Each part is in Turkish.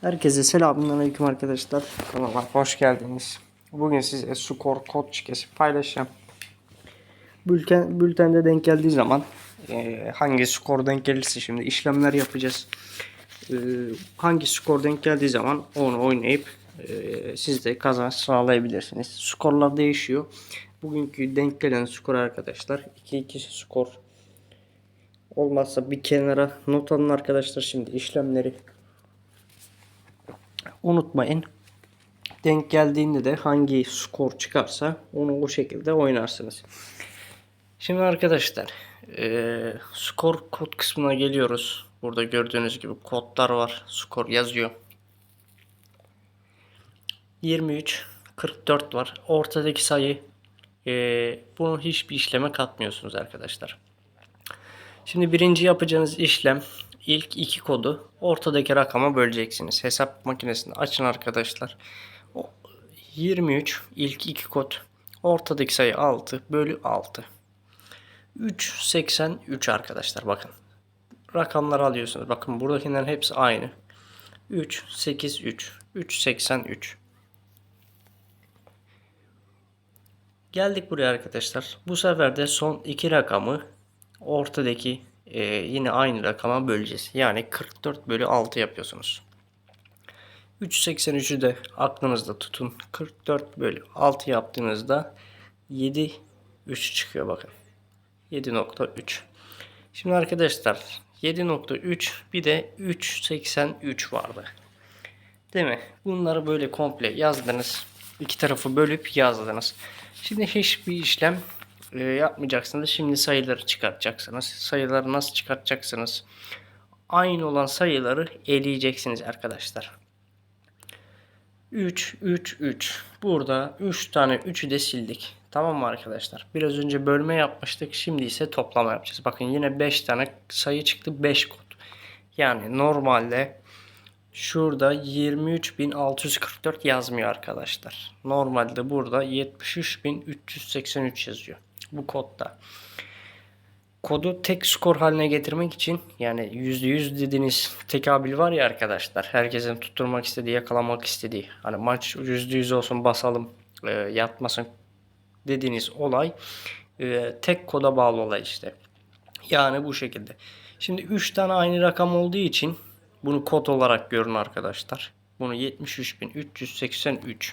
Herkese selamünaleyküm arkadaşlar. Kanalıma hoş geldiniz. Bugün size skor kod çıkesi paylaşacağım. Bülten, bültende denk geldiği zaman e, hangi skor denk gelirse şimdi işlemler yapacağız. E, hangi skor denk geldiği zaman onu oynayıp e, siz de kazanç sağlayabilirsiniz. Skorlar değişiyor. Bugünkü denk gelen skor arkadaşlar 2-2 skor. Olmazsa bir kenara not alın arkadaşlar. Şimdi işlemleri unutmayın. Denk geldiğinde de hangi skor çıkarsa onu o şekilde oynarsınız. Şimdi arkadaşlar eee, skor kod kısmına geliyoruz. Burada gördüğünüz gibi kodlar var. Skor yazıyor. 23, 44 var. Ortadaki sayı eee bunu hiçbir işleme katmıyorsunuz arkadaşlar. Şimdi birinci yapacağınız işlem ilk iki kodu ortadaki rakama böleceksiniz. Hesap makinesini açın arkadaşlar. O 23 ilk iki kod ortadaki sayı 6 bölü 6. 383 arkadaşlar bakın. Rakamları alıyorsunuz. Bakın buradakilerin hepsi aynı. 3 8 3 383 Geldik buraya arkadaşlar. Bu sefer de son iki rakamı ortadaki e, yine aynı rakama böleceğiz. Yani 44 bölü 6 yapıyorsunuz. 383'ü de aklınızda tutun. 44 bölü 6 yaptığınızda 7 3 çıkıyor bakın. 7.3. Şimdi arkadaşlar 7.3 bir de 3.83 vardı. Değil mi? Bunları böyle komple yazdınız. İki tarafı bölüp yazdınız. Şimdi hiçbir işlem e, yapmayacaksınız. Şimdi sayıları çıkartacaksınız. Sayıları nasıl çıkartacaksınız? Aynı olan sayıları eleyeceksiniz arkadaşlar. 3, 3, 3. Burada 3 tane 3'ü de sildik. Tamam mı arkadaşlar? Biraz önce bölme yapmıştık. Şimdi ise toplama yapacağız. Bakın yine 5 tane sayı çıktı. 5 kod. Yani normalde şurada 23.644 yazmıyor arkadaşlar. Normalde burada 73.383 yazıyor. Bu kodda. Kodu tek skor haline getirmek için yani %100 dediğiniz tekabül var ya arkadaşlar. Herkesin tutturmak istediği, yakalamak istediği. Hani maç %100 olsun basalım, e, yatmasın dediğiniz olay e, tek koda bağlı olay işte. Yani bu şekilde. Şimdi 3 tane aynı rakam olduğu için bunu kod olarak görün arkadaşlar. Bunu 73.383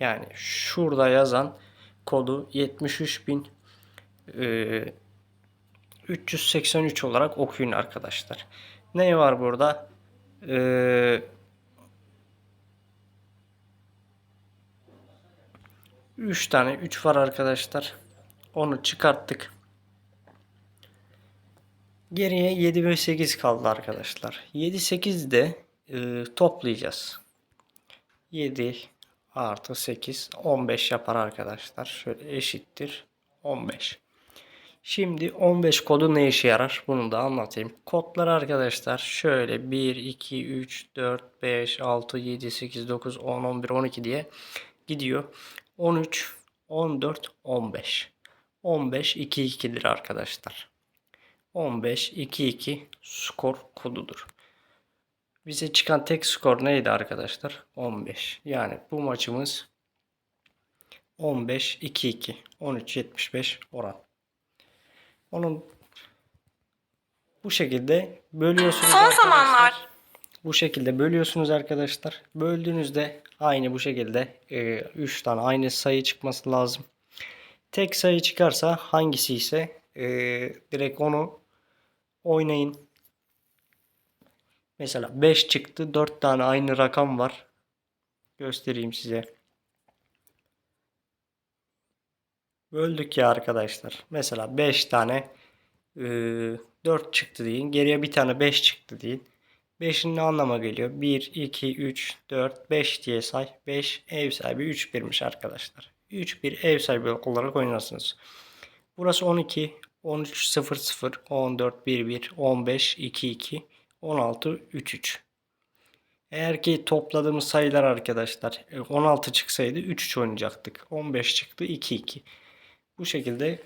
yani şurada yazan kodu 73.000 e, 383 olarak okuyun arkadaşlar. Ne var burada? Ee, 3 tane 3 var arkadaşlar. Onu çıkarttık. Geriye 7 ve 8 kaldı arkadaşlar. 7 8 de e, toplayacağız. 7 artı 8 15 yapar arkadaşlar. Şöyle eşittir 15. Şimdi 15 kodu ne işe yarar? Bunu da anlatayım. Kodlar arkadaşlar şöyle 1, 2, 3, 4, 5, 6, 7, 8, 9, 10, 11, 12 diye gidiyor. 13, 14, 15. 15, 2, 2'dir arkadaşlar. 15, 2, 2 skor kodudur. Bize çıkan tek skor neydi arkadaşlar? 15. Yani bu maçımız 15, 2, 2. 13, 75 oran. Onun bu şekilde bölüyorsunuz Son arkadaşlar. zamanlar. Bu şekilde bölüyorsunuz arkadaşlar. Böldüğünüzde aynı bu şekilde 3 tane aynı sayı çıkması lazım. Tek sayı çıkarsa hangisi ise e, direkt onu oynayın. Mesela 5 çıktı. 4 tane aynı rakam var. Göstereyim size. Böldük ya arkadaşlar. Mesela 5 tane e, 4 çıktı deyin. Geriye bir tane 5 çıktı deyin. 5'in ne anlama geliyor? 1, 2, 3, 4, 5 diye say. 5 ev sahibi 3 birmiş arkadaşlar. 3 bir ev sahibi olarak oynarsınız. Burası 12, 13, 0, 0, 14, 1, 1, 15, 2, 2, 16, 3, 3. Eğer ki topladığımız sayılar arkadaşlar e, 16 çıksaydı 3-3 oynayacaktık. 15 çıktı 2-2. Bu şekilde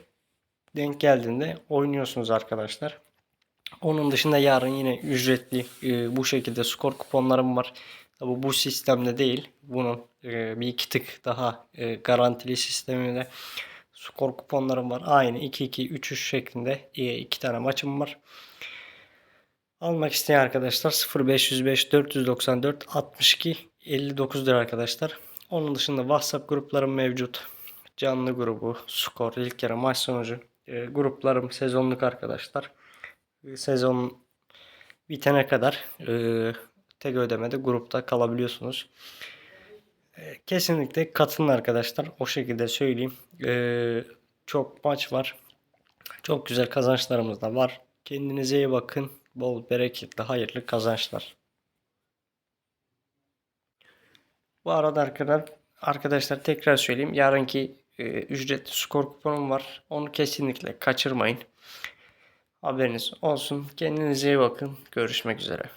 denk geldiğinde oynuyorsunuz arkadaşlar. Onun dışında yarın yine ücretli e, bu şekilde skor kuponlarım var. Tabi bu sistemde değil. Bunun e, bir iki tık daha e, garantili sisteminde skor kuponlarım var. Aynı 2-2, 3-3 şeklinde e, iki tane maçım var. Almak isteyen arkadaşlar 0505 494 62 59 lira arkadaşlar. Onun dışında WhatsApp gruplarım mevcut. Canlı grubu, skor, ilk yarı maç sonucu. E, gruplarım sezonluk arkadaşlar. E, sezon bitene kadar e, tek ödemede grupta kalabiliyorsunuz. E, kesinlikle katılın arkadaşlar. O şekilde söyleyeyim. E, çok maç var. Çok güzel kazançlarımız da var. Kendinize iyi bakın. Bol bereketli hayırlı kazançlar. Bu arada arkadaşlar, arkadaşlar tekrar söyleyeyim. Yarınki e, ücretli skor kuponum var. Onu kesinlikle kaçırmayın. Haberiniz olsun. Kendinize iyi bakın. Görüşmek üzere.